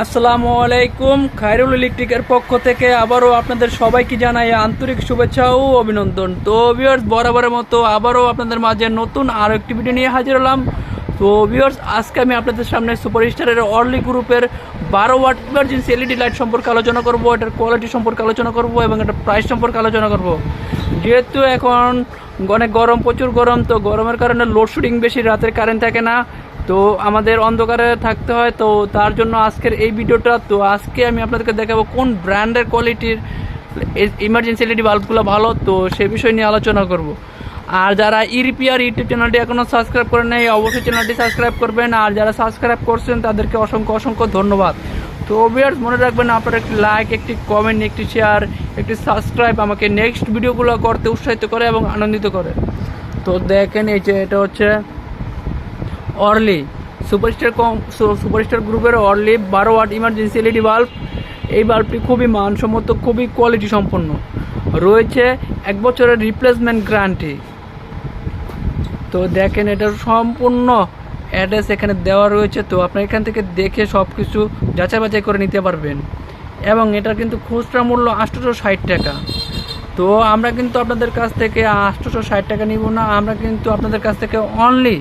আসসালামু আলাইকুম। খায়রুল ইলেকট্রিকের পক্ষ থেকে আবারও আপনাদের সবাইকে জানাই আন্তরিক শুভেচ্ছা ও অভিনন্দন। তো ভিউয়ার্স বরাবরের মতো আবারও আপনাদের মাঝে নতুন আরও একটি ভিডিও নিয়ে হাজির হলাম। তো ভিউয়ার্স আজকে আমি আপনাদের সামনে সুপারস্টারের অর্লি গ্রুপের বারো ওয়াট ইমার্জেন্সি এলইডি লাইট সম্পর্কে আলোচনা করব, এটার কোয়ালিটি সম্পর্কে আলোচনা করব এবং এটার প্রাইস সম্পর্কে আলোচনা করব। যেহেতু এখন অনেক গরম, প্রচুর গরম, তো গরমের কারণে লোডশেডিং বেশি, রাতের কারেন্ট থাকে না। তো আমাদের অন্ধকারে থাকতে হয়, তো তার জন্য আজকের এই ভিডিওটা, তো আজকে আমি আপনাদেরকে দেখাবো কোন ব্র্যান্ডের কোয়ালিটির ইমার্জেন্সি এলইডি বাল্বগুলো ভালো, তো সে বিষয় নিয়ে আলোচনা করব। আর যারা ইরিপিআর ইউটিউব চ্যানেলটি এখনও সাবস্ক্রাইব করে নেই, অবশ্যই চ্যানেলটি সাবস্ক্রাইব করবেন। আর যারা সাবস্ক্রাইব করছেন, তাদেরকে অসংখ্য অসংখ্য ধন্যবাদ। তো ভিউয়ার্স মনে রাখবেন আপনার একটি লাইক একটি কমেন্ট একটি শেয়ার একটি সাবস্ক্রাইব আমাকে নেক্সট ভিডিওগুলো করতে উৎসাহিত করে এবং আনন্দিত করে। তো দেখেন, এই যে এটা হচ্ছে অর্লি সুপারস্টার কম সুপারস্টার গ্রুপের অর্লি বারো ওয়াট ইমার্জেন্সি এলইডি বাল্ব এই বাল্বটি খুবই মানসম্মত, খুবই কোয়ালিটি সম্পন্ন। রয়েছে এক বছরের রিপ্লেসমেন্ট গ্যারান্টি তো দেখেন এটার সম্পূর্ণ অ্যাড্রেস এখানে দেওয়া রয়েছে। তো আপনার এখান থেকে দেখে সব কিছু যাচাই বাছাই করে নিতে পারবেন। এবং এটার কিন্তু খুচরা মূল্য আটশোশো ষাট টাকা। তো আমরা কিন্তু আপনাদের কাছ থেকে আটশোশো ষাট টাকা নিব না। আমরা কিন্তু আপনাদের কাছ থেকে অনলি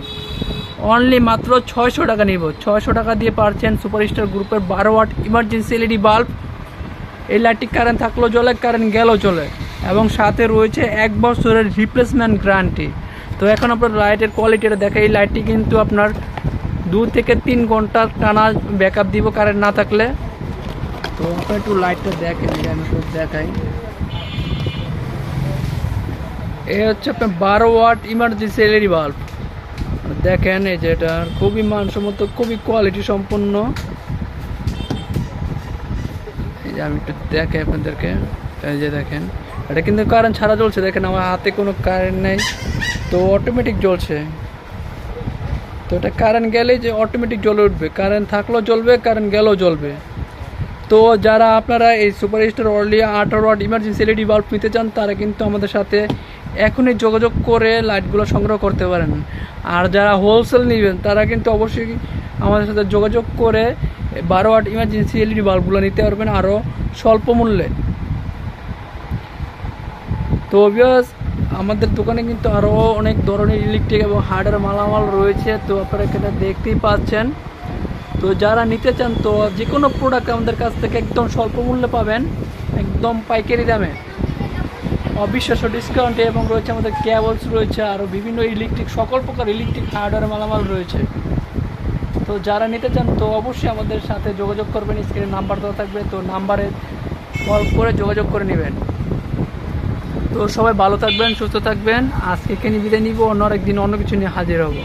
অনলি মাত্র ছয়শো টাকা নিব। ছয়শো টাকা দিয়ে পাচ্ছেন সুপারস্টার গ্রুপের বারো ওয়াট ইমার্জেন্সি এলইডি বাল্ব এই লাইটটি কারেন্ট থাকলেও চলে কারেন্ট গেলেও চলে এবং সাথে রয়েছে এক বছরের রিপ্লেসমেন্ট গ্যারান্টি তো এখন আপনার লাইটের কোয়ালিটিটা দেখে, এই লাইটটি কিন্তু আপনার দু থেকে তিন ঘণ্টা টানা ব্যাকআপ দিব কারেন্ট না থাকলে। তো আপনার একটু লাইটটা এই আমি একটু দেখাই। এ হচ্ছে আপনার বারো ওয়াট ইমার্জেন্সি এলইডি বাল্ব দেখেন এই যে এটা খুবই মানসম্মত, খুবই কোয়ালিটি সম্পন্ন। এই যে আমি একটু দেখে আপনাদেরকে, এই যে দেখেন। এটা কিন্তু কারেন্ট ছাড়া জ্বলছে, দেখেন আমার হাতে কোনো কারেন্ট নেই, তো অটোমেটিক জ্বলছে। তো এটা কারেন্ট গেলেই যে অটোমেটিক জ্বলে উঠবে কারেন্ট থাকলেও জ্বলবে কারেন্ট গেলেও জ্বলবে। তো যারা আপনারা এই সুপার স্টার অর্লি আঠারো ওয়াট ইমার্জেন্সি এলইডি বাল্ব নিতে চান, তারা কিন্তু আমাদের সাথে এখনই যোগাযোগ করে লাইটগুলো সংগ্রহ করতে পারেন। আর যারা হোলসেল নেবেন, তারা কিন্তু অবশ্যই আমাদের সাথে যোগাযোগ করে বারো ওয়াট ইমার্জেন্সি এলইডি বাল্বগুলো নিতে পারবেন আরও স্বল্প মূল্যে। তো অবভিয়াস আমাদের দোকানে কিন্তু আরও অনেক ধরনের ইলেকট্রিক এবং হার্ডওয়্যার মালামাল রয়েছে, তো আপনারা এখানে দেখতেই পাচ্ছেন। তো যারা নিতে চান, তো যে কোনো প্রোডাক্ট আমাদের কাছ থেকে একদম স্বল্প মূল্যে পাবেন, একদম পাইকারি দামে। অবিশ্বাস্য ডিসকাউন্টে এবং রয়েছে আমাদের ক্যাবলস রয়েছে আরও বিভিন্ন ইলেকট্রিক সকল প্রকার ইলেকট্রিক হার্ডওয়্যার মালামাল রয়েছে। তো যারা নিতে চান, তো অবশ্যই আমাদের সাথে যোগাযোগ করবেন স্ক্রিনে নাম্বার দেওয়া থাকবে, তো নাম্বারে কল করে যোগাযোগ করে নেবেন। তো সবাই ভালো থাকবেন, সুস্থ থাকবেন। আজকে এখানে বিদায় নিব, অন্য একদিন অন্য কিছু নিয়ে হাজির হব।